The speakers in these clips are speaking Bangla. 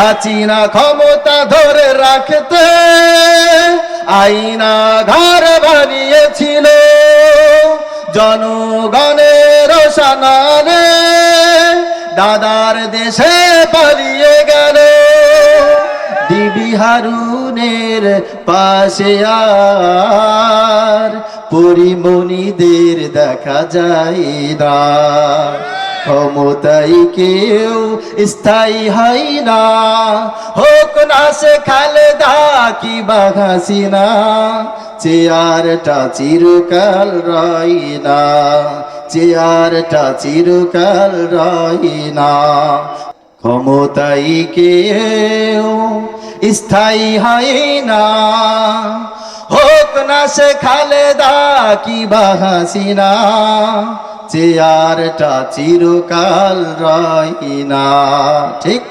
হাসিনা ক্ষমতা ধরে রাখতে আইনা ঘর বানিয়েছিল। জনগণের সানারে দাদার দেশে পালিয়ে গেল। দিবি হারুনের পাশে আর পরিমণিদের দেখা যায় না। ক্ষমতাই কেউ স্থায়ী হয় না। হোক না সে খালেদা কি বাঘাসিনা চেয়ারটা চিরকাল রই না চেয়ারটা চিরকাল রই না ক্ষমতাই কেউ স্থায়ী হয় না। হোক না সে খালেদা কি বাহাসিনা চেয়ারটা চিরকাল রই না। ঠিক?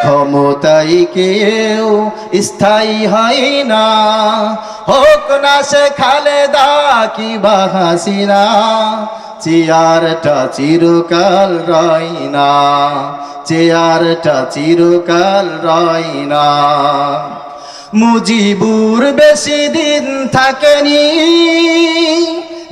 ক্ষমতাই কেউ স্থায়ী হয় না। হোক না সে খালেদা কি বাহাসিনা চেয়ারটা চিরকাল রই না। চেয়ারটা চিরকাল রই না। মুজিবুর বেশি দিন থাকেনি।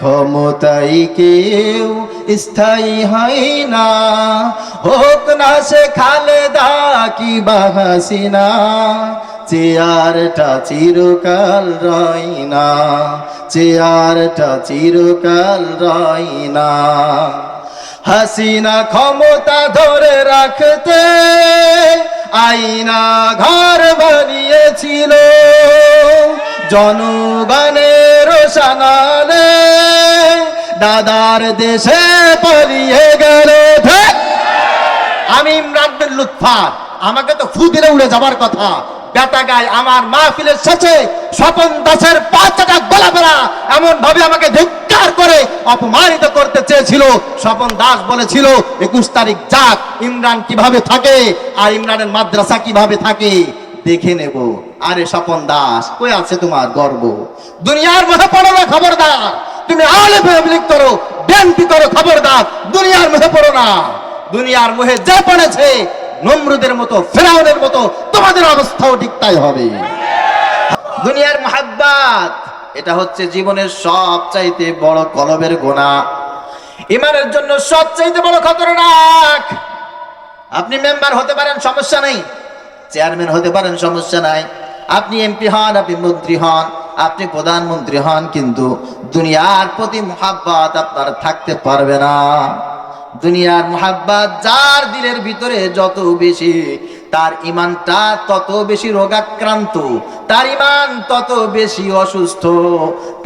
ক্ষমতাই কেউ স্থায়ী হয় না। হোক না সে খালেদা কি বাহাসিনা চেয়ারটা চিরকাল রই না চেয়ারটা চিরকাল রই না হাসিনা ক্ষমতা ধরে রাখতে আইনা ঘর বানিয়েছিল, জনগণের সানালে দাদার দেশে পালিয়ে গেল আমি ইমরান বিন আমাকে তো ফুদিরে উড়ে যাবার কথা। বেটা গায় আমার মাহফিলের শেষে স্বপন দাসের পাঁচটা গলা বেড়া এমন ভাবে আমাকে ধিক্কার করে অপমানিত করতে চেয়েছিল। স্বপন দাস বলেছিল, একুশ তারিখ যাক, ইমরান কীভাবে থাকে আর ইমরানের মাদ্রাসা কীভাবে থাকে? দেখে নেব। আরে স্বপন দাস, কই আছে তোমার গর্ব? দুনিয়ার মধ্যে পড়ো না, খবরদার। তুমি আলে পাবলিক করো বিএনপি করো, খবরদার, দুনিয়ার মধ্যে পড়ো না। দুনিয়ার মুহে যে পড়েছে, নমরুদের মতো, ফেরাউনের মতো, তোমাদের অবস্থাও ঠিক তাই হবে। দুনিয়ার মহাব্বাত, এটা হচ্ছে জীবনের সব চাইতে বড় কলবের গোনা। ইমানের জন্য সব চাইতে বড় খতরনাক। আপনি মেম্বার হতে পারেন, সমস্যা নেই। চেয়ারম্যান হতে পারেন, সমস্যা নাই। আপনি এমপি হন, আপনি মন্ত্রী হন। আপনি প্রধানমন্ত্রী হন, কিন্তু দুনিয়ার প্রতি মহাব্বাত আপনার থাকতে পারবে না। দুনিয়ার মহাব্বাত যার দিলের ভিতরে যত বেশি, তার ইমানটা তত বেশি রোগাক্রান্ত, তার ইমান তত বেশি অসুস্থ,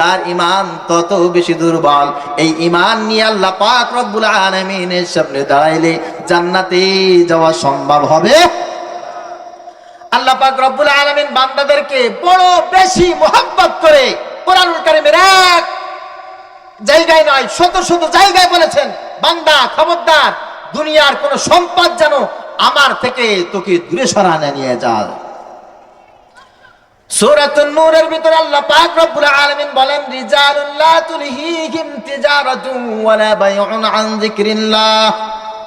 তার ইমান তত বেশি দুর্বল। এই ইমান নিয়ে আল্লাহ পাক রব্বুল আলামিনের সামনে দাঁড়াইলে জান্নাতে যাওয়া সম্ভব হবে। আল্লাহ পাক রব্বুল আলামিন বান্দাদেরকে বড় বেশি মোহাব্বত করে কোরআনুল কারীমের এক জায়গায় নয়, শত শত জায়গায় বলেছেন, বান্দা, খবরদার, দুনিয়ার কোন সম্পদ যেন আমার থেকে তোকে দূরে সরানো নিয়ে যায়। সূরাতুন নূরের ভিতরে আল্লাহ পাক রব্বুল আলামিন বলেন রিজালুল লা তুলহিহিম তিজারাতুন ওয়ালা বাইউন আন যিকরিল্লাহ।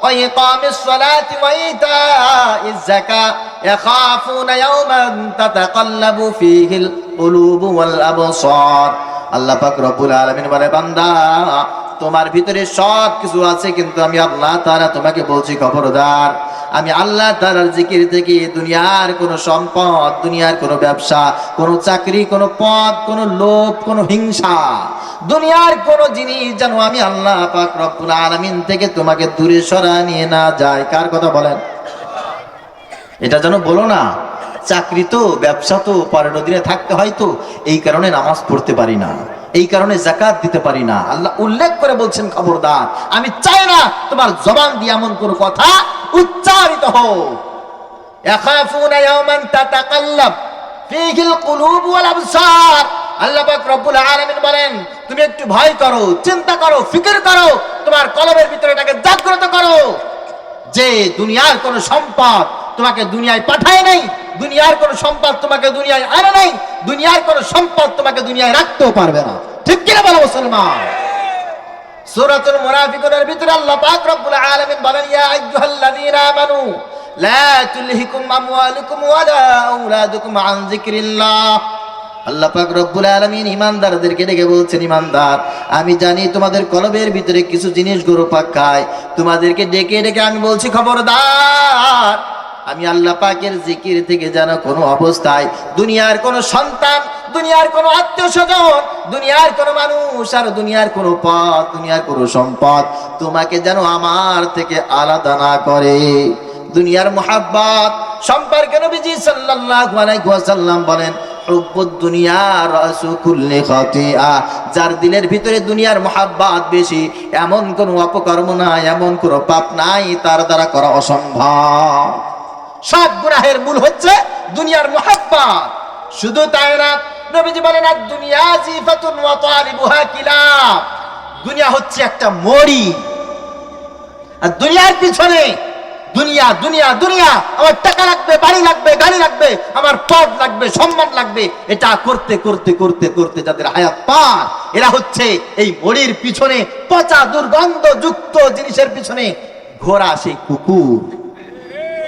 ওয়া ইতাইজ যাকাত। ইয়াখাফুনা ইয়াওমান তাতাকাল্লাবু ফীহিল কুলুবু ওয়াল আবসার। আল্লাহ পাক রব্বুল আলামিন বলে, বান্দা, তোমার ভিতরে সব কিছু আছে, কিন্তু আমি আল্লাহ তাআলা তোমাকে বলছি, খবরদার, আমি আল্লাহ তাআলার জিকির থেকে দুনিয়ার কোনো সম্পদ, দুনিয়ার কোনো ব্যবসা, কোনো চাকরি, কোনো পদ, কোনো লোভ, কোনো হিংসা দুনিয়ার কোনো জিনিস যেন আমি আল্লাহ পাক রব্বুল আলামিন থেকে তোমাকে দূরে সরা নিয়ে না যায়। কার কথা বলেন? এটা যেন বলো না, চাকরি তো, ব্যবসা তো, পরের দিনে থাকতে হয় তো, এই কারণে নামাজ পড়তে পারি না, এই কারণে জাকাত দিতে পারি না। আল্লাহ উল্লেখ করে বলছেন, খবরদার, আমি চাই না তোমার জবান দিয়ে এমন কোন কথা উচ্চারিত হোক। আল্লাহ পাক রব্বুল আলামিন বলেন তুমি একটু ভয় করো, চিন্তা করো, ফিকির করো, তোমার কলমের ভিতরে এটাকে জাগ্রত করো। যে দুনিয়ার কোন সম্পদ তোমাকে দুনিয়ায় পাঠায় নাই, দুনিয়ার কোন সম্পদ তোমাকে দুনিয়ায় আনে নাই, দুনিয়ার কোন সম্পদ তোমাকে দুনিয়ায় রাখতেও পারবে না। ঠিক কিনা বলো মুসলমান? সূরাতুল মুনাফিকুনের ভিতরে আল্লাহ পাক রব্বুল আলামিন বলেন, ইয়া আইয়ুহাল্লাযীনা আমানু, লা তুলহিকুম আমওয়ালুকুম ওয়ালা আওলাদুকুম আন যিকরিল্লাহ। আল্লাহ পাক রব্বুল আলামিন ইমানদারদেরকে ডেকে বলছেন ইমানদার আমি জানি তোমাদের কলবের ভিতরে কিছু জিনিস গরু পাক খায়। তোমাদেরকে ডেকে ডেকে আমি বলছি, খবরদার, আমি আল্লাহ পাকের জিকির থেকে যেন কোনো অবস্থায় দুনিয়ার কোনো সন্তান, দুনিয়ার কোনো আত্মীয় স্বজন দুনিয়ার কোনো মানুষ আর দুনিয়ার কোনো পথ, দুনিয়ার কোনো সম্পদ তোমাকে যেন আমার থেকে আলাদা না করে। দুনিয়ার মোহাব্বত সম্পর্কে নবীজি সাল্লাল্লাহু আলাইহি ওয়াসাল্লাম বলেন যার দিলের ভিতরে দুনিয়ার মোহাব্বত বেশি, এমন কোন অপকর্ম নাই, এমন কোন পাপ নাই, তার দ্বারা করা অসম্ভব। সব গুনাহের মূল হচ্ছে দুনিয়ার মোহাব্বত। শুধু তাই না দুনিয়া দুনিয়া হচ্ছে একটা মরি। আর দুনিয়ার পিছনে দুনিয়া দুনিয়া দুনিয়া। আমার টাকা লাগবে, বাড়ি লাগবে, গাড়ি লাগবে, আমার পদ লাগবে, সম্মান লাগবে। এটা করতে করতে করতে করতে যাদের হায়াত পার, এরা হচ্ছে এই মরির পিছনে, পচা দুর্গন্ধ যুক্ত জিনিসের পিছনে ঘোরা সেই কুকুর।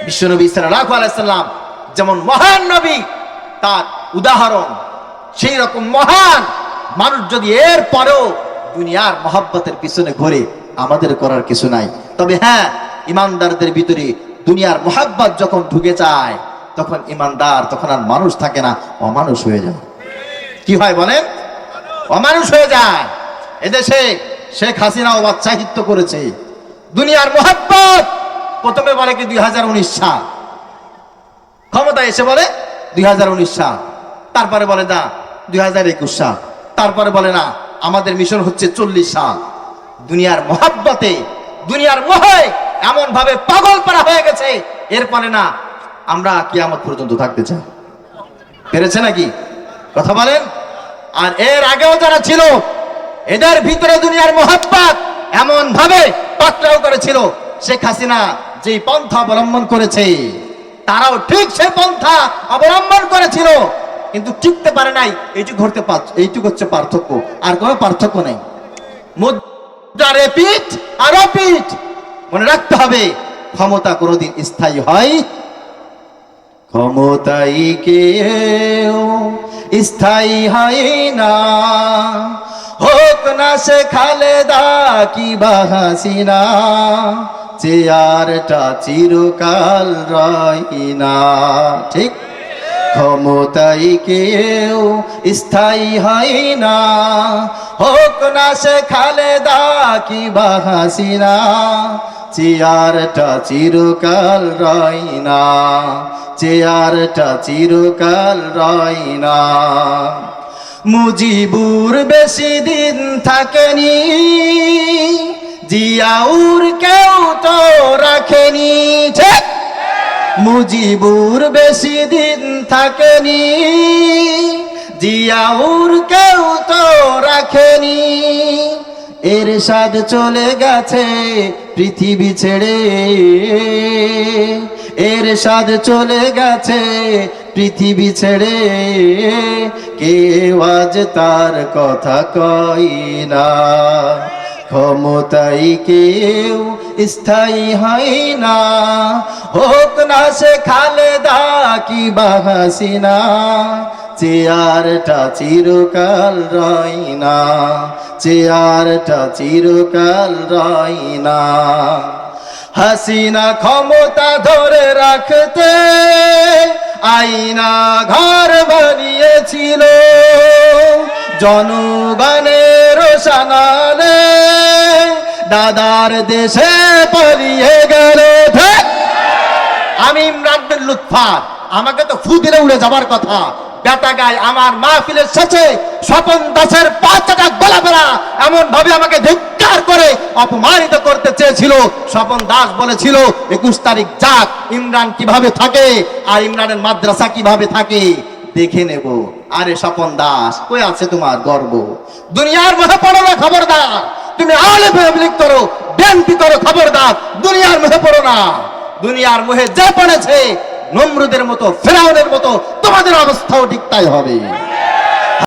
বিশ্বনবী সাল্লাল্লাহু আলাইহি সাল্লাম যেমন মহান নবী, তার উদাহরণ সেই রকম মহান। মানুষ যদি এর পরেও দুনিয়ার মহাব্বতের পিছনে ঘোরে, আমাদের করার কিছু নাই। তবে হ্যাঁ ইমানদারদের ভিতরে দুনিয়ার মহাব্বত যখন ঢুকে যায়, তখন ইমানদার, তখন আর মানুষ থাকে না, অমানুষ হয়ে যায়। কি হয় বলেন? অমানুষ হয়ে যায়। এদেশে শেখ হাসিনাও বাচ্চাহিত্য করেছে। দুনিয়ার মহাব্বত। প্রথমে বলে কি দুই সাল। ক্ষমতা এসে বলে দুই হাজার উনিশ সাল। তারপরে বলে না দুই হাজার একুশ সাল। তারপরে বলে না আমাদের মিশন হচ্ছে চল্লিশ সাল। দুনিয়ার মহাব্বতে, দুনিয়ার মোহে এমন ভাবে পাগল পারা হয়ে গেছে। এরপরে না, আমরা কিয়ামত পর্যন্ত থাকতে চাই। পেরেছে নাকি? কথা বলেন? আর এর আগেও যারা ছিল, এদের ভিতরে দুনিয়ার মোহাব্বত এমন ভাবে পাকড়াও করেছিল। শেখ হাসিনা যে পন্থা অবলম্বন করেছে, তারাও ঠিক সে পন্থা অবলম্বন করেছিল। কিন্তু টিকতে পারে নাই, এইটুকু ঘটতে এইটুকু হচ্ছে পার্থক্য। আর কোনো পার্থক্য নেই। মুদ্রার পিঠ আর পিঠ মনে রাখতে হবে, ক্ষমতা কোনোদিন স্থায়ী হয়। ক্ষমতাই কেউ স্থায়ী হয় না। হোক না সে খালেদা কি বাহাসিনা চেয়ারটা চিরকাল রয় না। ঠিক? ক্ষমতাই কেউ স্থায়ী হয় না। হোক না সে খালেদা কি বাহাসিনা চেয়ারটা চিরকাল রয় চেয়ারটা চিরকাল রয় মুজিবুর বেশি দিন থাকেনি, জিয়াউর কেউ তো রাখেনি। মুজিবুর বেশি দিন থাকেনি, জিয়াউর কেউ তো রাখেনি। এর স্বাদ চলে গেছে পৃথিবী ছেড়ে। এর স্বাদ চলে গেছে পৃথিবী ছেড়ে। কেউ আজ তার কথা কই না। ক্ষমতাই কেউ স্থায়ী হয় না। হোক না সে খালেদা কি বাহাসিনা। চেয়ারটা চিরকাল রয় না, চেয়ারটা চিরকাল রয় না। হাসিনা ক্ষমতা ধরে রাখতে আইনা ঘর বানিয়েছিল। জনগণের সানালে দাদার দেশে পালিয়ে গেল। আমি ইমরান বিন লুৎফার, আমাকে তো ফু দিলে উড়ে যাবার কথা। বেটা গায় আমার মাহফিলের শেষে স্বপন দাসের পাঁচ টাকা গলা বেড়া এমন ভাবে আমাকে ধিক্কার করে, অপমানিত করতে চেয়েছিল। স্বপন দাস বলেছিল, একুশ তারিখ যাক, ইমরান কীভাবে থাকে আর ইমরানের মাদ্রাসা কীভাবে থাকে, দেখে নেব। আরে স্বপন দাস, কই আছে তোমার গর্ব? দুনিয়ার মধ্যে পড়ো না, খবরদার। তুমি আলে পাবলিক করো বেন্তি করো, খবরদার। দুনিয়ার মধ্যে পড়ো না। দুনিয়ার মুহে যে পড়েছে নমরুদের মতো ফেরাউনের মতো তোমাদের অবস্থাও ঠিক তাই হবে।